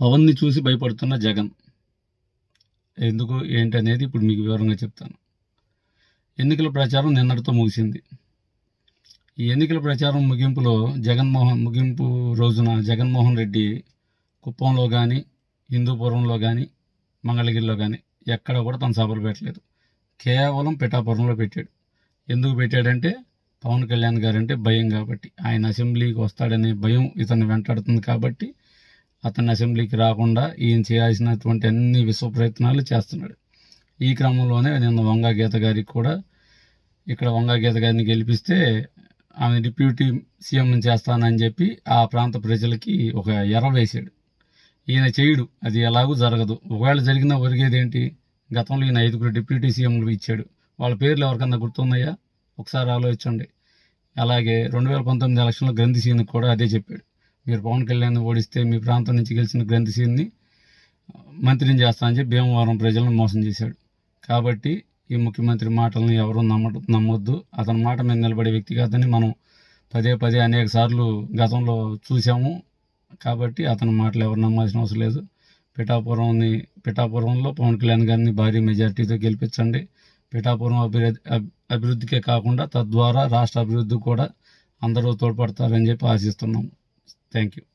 పవన్ని చూసి భయపడుతున్న జగన్. ఎందుకు ఏంటి అనేది ఇప్పుడు మీకు వివరంగా చెప్తాను. ఎన్నికల ప్రచారం నిన్నటితో ముగిసింది. ఈ ఎన్నికల ప్రచారం ముగింపులో జగన్మోహన్ ముగింపు రోజున జగన్మోహన్ రెడ్డి కుప్పంలో కానీ హిందూపురంలో కానీ మంగళగిరిలో కానీ ఎక్కడ కూడా తన సభలు పెట్టలేదు. కేవలం పిఠాపురంలో పెట్టాడు. ఎందుకు పెట్టాడంటే పవన్ కళ్యాణ్ గారంటే భయం కాబట్టి. ఆయన అసెంబ్లీకి వస్తాడనే భయం ఇతన్ని వెంటాడుతుంది కాబట్టి అతను అసెంబ్లీకి రాకుండా ఈయన చేయాల్సినటువంటి అన్ని విశ్వ ప్రయత్నాలు చేస్తున్నాడు. ఈ క్రమంలోనే నిన్న వంగా గీత గారికి కూడా ఇక్కడ వంగా గీత గారిని గెలిపిస్తే ఆమె డిప్యూటీ సీఎంని చేస్తానని చెప్పి ఆ ప్రాంత ప్రజలకి ఒక ఎర్ర వేశాడు. ఈయన చేయుడు. అది ఎలాగూ జరగదు. ఒకవేళ జరిగినా ఒరిగేది ఏంటి గతంలో ఈయన ఐదుగురు డిప్యూటీ సీఎంలు ఇచ్చాడు. వాళ్ళ పేర్లు ఎవరికన్నా గుర్తున్నాయా? ఒకసారి ఆలోచించండి. అలాగే రెండు వేల పంతొమ్మిది ఎలక్షన్లో గ్రంథి సీన్కి కూడా అదే చెప్పాడు. మీరు పవన్ కళ్యాణ్ ఓడిస్తే మీ ప్రాంతం నుంచి గెలిచిన గ్రంథి మంత్రిని చేస్తా అని చెప్పి భీమవరం ప్రజలను మోసం చేశాడు. కాబట్టి ఈ ముఖ్యమంత్రి మాటలను ఎవరు నమ్మ నమ్మొద్దు. అతని మాట మీద నిలబడే వ్యక్తి కాదని మనం పదే పదే అనేక సార్లు గతంలో చూసాము కాబట్టి అతని మాటలు ఎవరు నమ్మాల్సిన అవసరం లేదు. పిఠాపురంని పిఠాపురంలో పవన్ కళ్యాణ్ గారిని భారీ మెజార్టీతో గెలిపించండి. పిఠాపురం అభివృద్ధి అభివృద్ధికే కాకుండా తద్వారా రాష్ట్ర అభివృద్ధి కూడా అందరూ తోడ్పడతారని చెప్పి ఆశిస్తున్నాము Thank you.